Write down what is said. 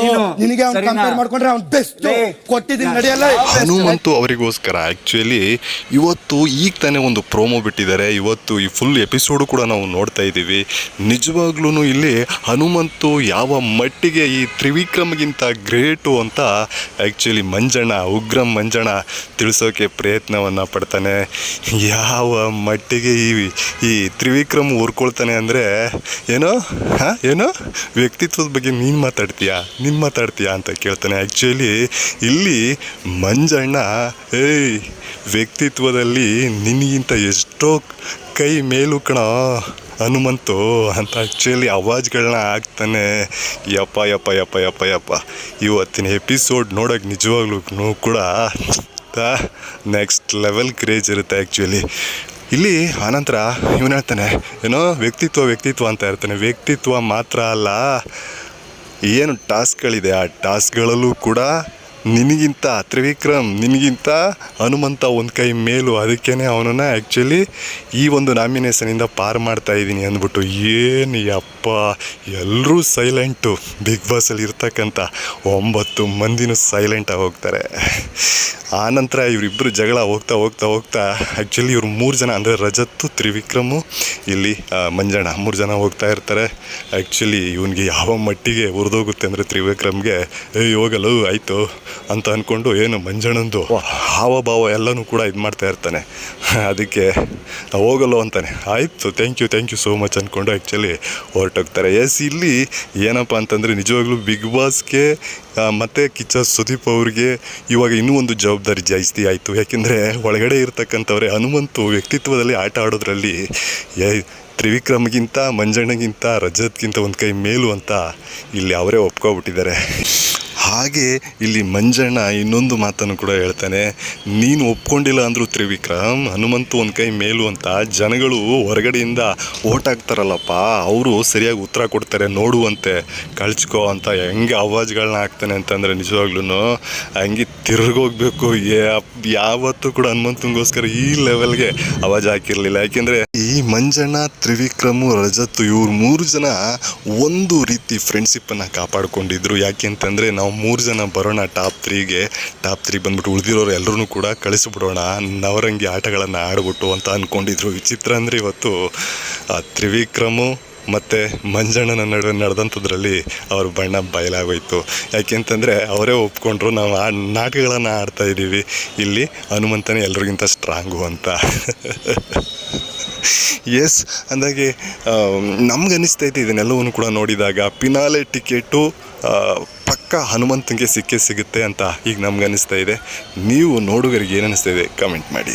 he ನಿನಗೆ ಅವ್ನು compare ಮಾಡ್ಕೊಂಡ್ರೆ ಅವ್ನು ಬೆಸ್ಟ್ ಕೊಟ್ಟಿದ್ದೀನಿ ನಡೆಯಲ್ಲ? ಹನುಮಂತು ಅವರಿಗೋಸ್ಕರ ಆ್ಯಕ್ಚುಲಿ ಇವತ್ತು ಈಗ ತಾನೇ ಒಂದು ಪ್ರೋಮೋ ಬಿಟ್ಟಿದ್ದಾರೆ. ಇವತ್ತು ಈ ಫುಲ್ ಎಪಿಸೋಡು ಕೂಡ ನಾವು ನೋಡ್ತಾ ಇದ್ದೀವಿ. ನಿಜವಾಗ್ಲೂ ಇಲ್ಲಿ ಹನುಮಂತು ಯಾವ ಮಟ್ಟಿಗೆ ಈ ತ್ರಿವಿಕ್ರಮ್ಗಿಂತ ಗ್ರೇಟು ಅಂತ ಆ್ಯಕ್ಚುಲಿ ಮಂಜಣ್ಣ ಉಗ್ರಂ ಮಂಜಣ್ಣ ತಿಳಿಸೋಕೆ ಪ್ರಯತ್ನವನ್ನು ಪಡ್ತಾನೆ. ಯಾವ ಮಟ್ಟಿಗೆ ಈ ಈ ತ್ರಿವಿಕ್ರಮ್ ಊರ್ಕೊಳ್ತಾನೆ ಅಂದರೆ ಏನೋ ಹಾಂ ಏನೋ? ವ್ಯಕ್ತಿತ್ವದ ಬಗ್ಗೆ ನೀನು ಮಾತಾಡ್ತೀಯಾ? ನೀನು ಮಾತಾಡ್ತೀಯಾ ಅಂತ ಕೇಳ್ತಾನೆ. ಆ್ಯಕ್ಚುಲಿ ಇಲ್ಲಿ ಮಂಜಣ್ಣ, ಏಯ್, ವ್ಯಕ್ತಿತ್ವದಲ್ಲಿ ನಿನಗಿಂತ ಎಷ್ಟೋ ಕೈ ಮೇಲು ಕಣ, ಹನುಮಂತು. ಅಂತ ಆ್ಯಕ್ಚುಲಿ ಅವಾಜ್ಗಳನ್ನ ಹಾಕ್ತಾನೆ. ಯಪ್ಪ ಯಪ್ಪ ಯಪ್ಪ ಯಪ್ಪ ಯಪ್ಪ. ಇವತ್ತಿನ ಎಪಿಸೋಡ್ ನೋಡೋಕೆ ನಿಜವಾಗ್ಲೂ ಕೂಡ ನೆಕ್ಸ್ಟ್ ಲೆವೆಲ್ ಕ್ರೇಜ್ ಇರುತ್ತೆ ಆ್ಯಕ್ಚುಲಿ ಇಲ್ಲಿ ಆನಂತರ ಇವನು ಹೇಳ್ತಾನೆ, ಏನೋ ವ್ಯಕ್ತಿತ್ವ ವ್ಯಕ್ತಿತ್ವ ಅಂತ ಇರ್ತಾನೆ ವ್ಯಕ್ತಿತ್ವ ಮಾತ್ರ ಅಲ್ಲ ಏನು ಟಾಸ್ಕ್ಗಳಿದೆ ಆ ಟಾಸ್ಕ್ಗಳಲ್ಲೂ ಕೂಡ ನಿನಗಿಂತ ತ್ರಿವಿಕ್ರಮ್, ನಿನಗಿಂತ ಹನುಮಂತ ಒಂದು ಕೈ ಮೇಲು ಅದಕ್ಕೇ ಅವನನ್ನು ಆ್ಯಕ್ಚುಲಿ ಈ ಒಂದು ನಾಮಿನೇಷನಿಂದ ಪಾರು ಮಾಡ್ತಾ ಇದ್ದೀನಿ ಅಂದ್ಬಿಟ್ಟು, ಏನು ಯಪ್ಪ ಎಲ್ಲರೂ ಸೈಲೆಂಟು ಬಿಗ್ ಬಾಸಲ್ಲಿ ಇರ್ತಕ್ಕಂಥ ಒಂಬತ್ತು ಮಂದಿನೂ ಸೈಲೆಂಟಾಗಿ ಹೋಗ್ತಾರೆ. ಆನಂತರ ಇವರಿಬ್ಬರು ಜಗಳ ಹೋಗ್ತಾ ಹೋಗ್ತಾ ಹೋಗ್ತಾ ಆ್ಯಕ್ಚುಲಿ ಇವರು ಮೂರು ಜನ, ಅಂದರೆ ರಜತ್ತು, ತ್ರಿವಿಕ್ರಮು, ಇಲ್ಲಿ ಮಂಜಣ್ಣ ಮೂರು ಜನ ಹೋಗ್ತಾ ಇರ್ತಾರೆ. ಆ್ಯಕ್ಚುಲಿ ಇವನಿಗೆ ಯಾವ ಮಟ್ಟಿಗೆ ಹುರಿದೋಗುತ್ತೆ ಅಂದರೆ ತ್ರಿವಿಕ್ರಮ್ಗೆ, ಏಯ್, ಹೋಗಲು, ಆಯಿತು. ಅಂತ ಅಂದ್ಕೊಂಡು ಏನು ಮಂಜಣ್ಣಂದು ಹಾವಭಾವ ಎಲ್ಲನೂ ಕೂಡ ಇದು ಮಾಡ್ತಾ ಇರ್ತಾನೆ. ಅದಕ್ಕೆ ಹೋಗಲ್ಲೋ ಅಂತಾನೆ. ಆಯಿತು thank you thank you so much ಅಂದ್ಕೊಂಡು ಆ್ಯಕ್ಚುಲಿ ಹೊರಟೋಗ್ತಾರೆ. ಎಸ್ ಇಲ್ಲಿ ಏನಪ್ಪ ಅಂತಂದರೆ ನಿಜವಾಗ್ಲೂ ಬಿಗ್ ಬಾಸ್ಗೆ ಮತ್ತು ಮತ್ತೆ ಕಿಚ್ಚ ಸುದೀಪ್ ಅವ್ರಿಗೆ ಇವಾಗ ಇನ್ನೂ ಒಂದು ಜವಾಬ್ದಾರಿ ಜಾಸ್ತಿ ಆಯಿತು. ಯಾಕೆಂದರೆ ಒಳಗಡೆ ಇರ್ತಕ್ಕಂಥವ್ರೆ ಹನುಮಂತು ವ್ಯಕ್ತಿತ್ವದಲ್ಲಿ ಆಟ ಆಡೋದ್ರಲ್ಲಿ ತ್ರಿವಿಕ್ರಮ್ಗಿಂತ ಮಂಜಣ್ಣಗಿಂತ ರಜತ್ಗಿಂತ ಒಂದು ಕೈ ಮೇಲು ಅಂತ ಇಲ್ಲಿ ಅವರೇ ಒಪ್ಕೊಬಿಟ್ಟಿದ್ದಾರೆ. ಹಾಗೆ ಇಲ್ಲಿ ಮಂಜಣ್ಣ ಇನ್ನೊಂದು ಮಾತನ್ನು ಕೂಡ ಹೇಳ್ತಾನೆ, ನೀನು ಒಪ್ಕೊಂಡಿಲ್ಲ ಅಂದರೂ ತ್ರಿವಿಕ್ರಮ್, ಹನುಮಂತು ಒಂದು ಕೈ ಮೇಲು ಅಂತ ಜನಗಳು ಹೊರಗಡೆಯಿಂದ ಓಟ್ ಅವರು ಸರಿಯಾಗಿ ಉತ್ತರ ಕೊಡ್ತಾರೆ ನೋಡುವಂತೆ. ಕಳ್ಚ್ಕೋ ಅಂತ ಹೆಂಗೆ ಅವಾಜ್ಗಳನ್ನ ಹಾಕ್ತಾನೆ ಅಂತಂದರೆ ನಿಜವಾಗ್ಲೂ ಹಂಗೆ ತಿರುಗೋಗ್ಬೇಕು. ಯಾವತ್ತೂ ಕೂಡ ಹನುಮಂತನಿಗೋಸ್ಕರ ಈ ಲೆವೆಲ್ಗೆ ಅವಾಜ್ ಹಾಕಿರಲಿಲ್ಲ. ಯಾಕೆಂದರೆ ಈ ಮಂಜಣ್ಣ, ತ್ರಿವಿಕ್ರಮು, ರಜತ್ ಇವ್ರು ಮೂರು ಜನ ಒಂದು ರೀತಿ ಫ್ರೆಂಡ್ಶಿಪ್ಪನ್ನು ಕಾಪಾಡ್ಕೊಂಡಿದ್ರು. ಯಾಕೆ ಅಂತಂದರೆ ನಾವು ಮೂರು ಜನ ಬರೋಣ ಟಾಪ್ ತ್ರೀಗೆ ಟಾಪ್ ತ್ರೀ ಬಂದ್ಬಿಟ್ಟು ಉಳಿದಿರೋರು ಎಲ್ಲರೂ ಕೂಡ ಕಳಿಸ್ಬಿಡೋಣ. ನವರಂಗಿ ಆಟಗಳನ್ನು ಆಡ್ಬಿಟ್ಟು ಅಂತ ಅಂದ್ಕೊಂಡಿದ್ರು ವಿಚಿತ್ರ ಅಂದರೆ ಇವತ್ತು ತ್ರಿವಿಕ್ರಮು ಮತ್ತು ಮಂಜಣ್ಣನ ನಡುವೆ ನಡೆದಂಥದ್ರಲ್ಲಿ ಅವ್ರ ಬಣ್ಣ ಬಯಲಾಗೋಯ್ತು. ಯಾಕೆಂತಂದರೆ ಅವರೇ ಒಪ್ಕೊಂಡ್ರು, ನಾವು ಆ ನಾಟಕಗಳನ್ನು ಆಡ್ತಾ ಇದ್ದೀವಿ ಇಲ್ಲಿ ಹನುಮಂತನೇ ಎಲ್ರಿಗಿಂತ ಸ್ಟ್ರಾಂಗು ಅಂತ. ಎಸ್ ಅಂದಾಗೆ ನಮ್ಗೆ ಅನ್ನಿಸ್ತೈತೆ ಇದನ್ನೆಲ್ಲವನ್ನು ಕೂಡ ನೋಡಿದಾಗ. ಪಿನಾಲೆ ಟಿಕೆಟು ಪಕ್ಕ ಹನುಮಂತನಿಗೆ ಸಿಕ್ಕೇ ಸಿಗುತ್ತೆ ಅಂತ ಈಗ ನಮ್ಗೆ ಅನ್ನಿಸ್ತಾ ಇದೆ. ನೀವು ನೋಡುಗರಿಗೆ ಏನು ಇದೆ? ಕಮೆಂಟ್ ಮಾಡಿ.